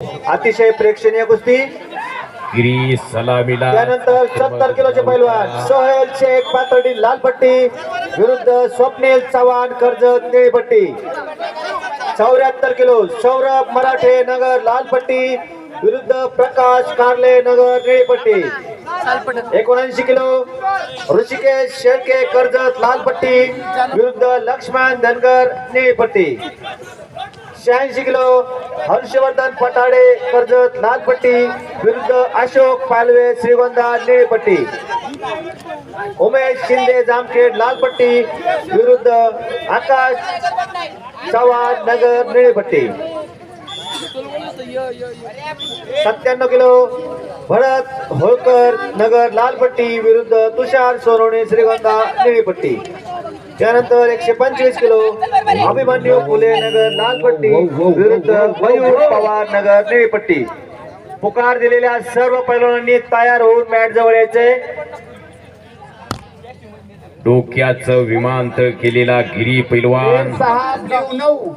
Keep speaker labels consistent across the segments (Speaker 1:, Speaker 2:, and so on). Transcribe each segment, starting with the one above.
Speaker 1: अतिशय प्रेक्षणीय कुस्ती.
Speaker 2: गिरी सलामीला
Speaker 1: त्यानंतर सत्तर किलोचे पैलवान सोहेल शेख पातळी लाल पट्टी विरुद्ध स्वप्नील चव्हाण कर्जत निळी पट्टी चौऱ्याहत्तर किलो सौरभ मराठे नगर लाल पट्टी विरुद्ध प्रकाश कारले नगर निळी पट्टी एकोणऐंशी किलो ऋषिकेश शेळके कर्जत लाल पट्टी विरुद्ध लक्ष्मण धनगर निळी पट्टी शहाऐंशी किलो हर्षवर्धन पटाडे कर्जत लालपट्टी विरुद्ध अशोक पालवे श्रीगोंदा निळपट्टी. उमेश शिंदे जामखेड लालपट्टी विरुद्ध आकाश चव्हाण नगर निळपट्टी. सत्त्याण्णव किलो भरत होळकर नगर लालपट्टी विरुद्ध तुषार सोनवणे श्रीगोंदा निळीपट्टी. त्यानंतर एकशे पंचवीस किलो अभिमन्यू फुले नगर लाल पट्टी विरुद्ध मयूर पवार नगर निळी पट्टी पुकार दिलेल्या सर्व पैलवानांनी तयार होऊन मॅट जवळ यायचे.
Speaker 2: डोक्याचं विमानतळ केलेला गिरी पैलवान.
Speaker 3: सहा ब्ल्यू नऊ.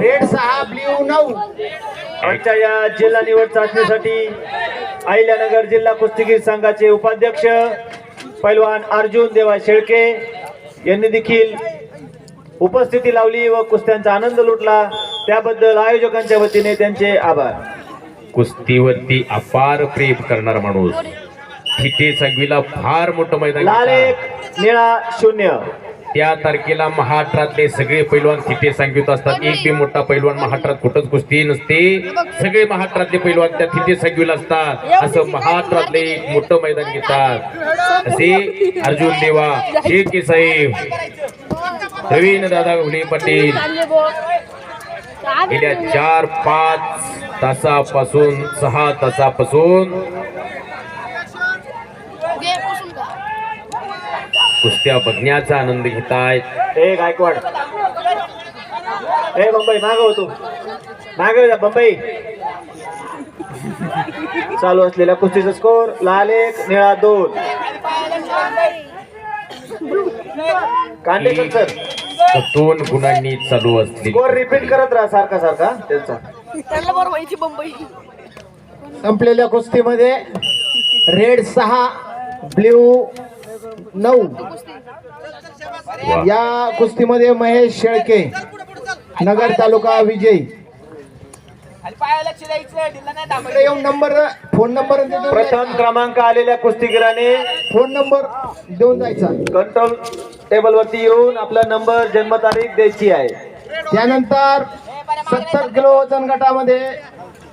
Speaker 3: रेड सहा ब्ल्यू नऊ.
Speaker 1: आमच्या या जिल्हा निवड चाचणीसाठी अहिल्यानगर जिल्हा कुस्तीगीर संघाचे उपाध्यक्ष पैलवान अर्जुन देवा शेळके यांनी देखील उपस्थिती लावली व कुस्त्यांचा आनंद लुटला. त्याबद्दल आयोजकांच्या वतीने त्यांचे आभार.
Speaker 2: कुस्तीवरती अपार प्रेम करणारा माणूस. थिटे संघवीला फार मोठं मैदान
Speaker 1: लाल. एक निळा शून्य.
Speaker 2: त्या तारखेला महाराष्ट्रातले सगळे पैलवान थिटे सांगित असतात. एक बी मोठा पैलवान महाराष्ट्रात कुठंच कुस्ती नसते. सगळे महाराष्ट्रातले पैलवान त्या थिटे सांगवीला असतात. असं महाराष्ट्रातले एक मोठं मैदान घेतात. असे अर्जुन देवा शेळके साहेब रवींद्र दादा घुले पाटील. गेल्या चार पाच तासापासून सहा तासापासून कुस्त्या बघण्याचा आनंद घेतायत.
Speaker 1: ए गायकवाड. ए बंबई माग होतो माग जा बंबई. चालू असलेल्या कुस्तीचा स्कोर लाल एक निळा दोन. कांडेकर सर
Speaker 2: दोन गुणांनी चालू असलेली
Speaker 1: स्कोर रिपीट करत राहा सारखा सारखा. त्यांचा.
Speaker 4: त्यांना बरं व्हायची मुंबई
Speaker 3: संपलेल्या कुस्तीमध्ये रेड सहा ब्ल्यू नऊ. या कुस्तीमध्ये महेश शेळके नगर तालुका विजय येऊन नंबर फोन नंबर.
Speaker 1: प्रथम क्रमांक आलेल्या कुस्तीगिराने
Speaker 3: फोन नंबर देऊन जायचा
Speaker 1: कंट्रोल टेबल वरती येऊन आपला नंबर जन्मतारीख द्यायची आहे
Speaker 3: त्यानंतर सत्तर किलो वजन गटामध्ये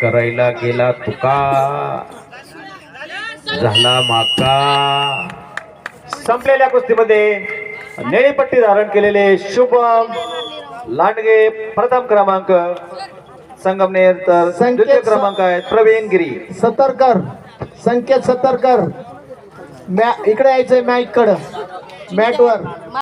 Speaker 2: करायला गेला तुका. झाला माका.
Speaker 1: संपलेल्या कुस्तीमध्ये निळी पट्टी धारण केलेले शुभम लांडगे प्रथम क्रमांक. संगमनेर तर द्वितीय क्रमांक आहेत प्रवीण गिरी.
Speaker 3: सतरकर संकेत सतरकर. मॅ इकडे यायचंय मॅच कडं. मॅट वर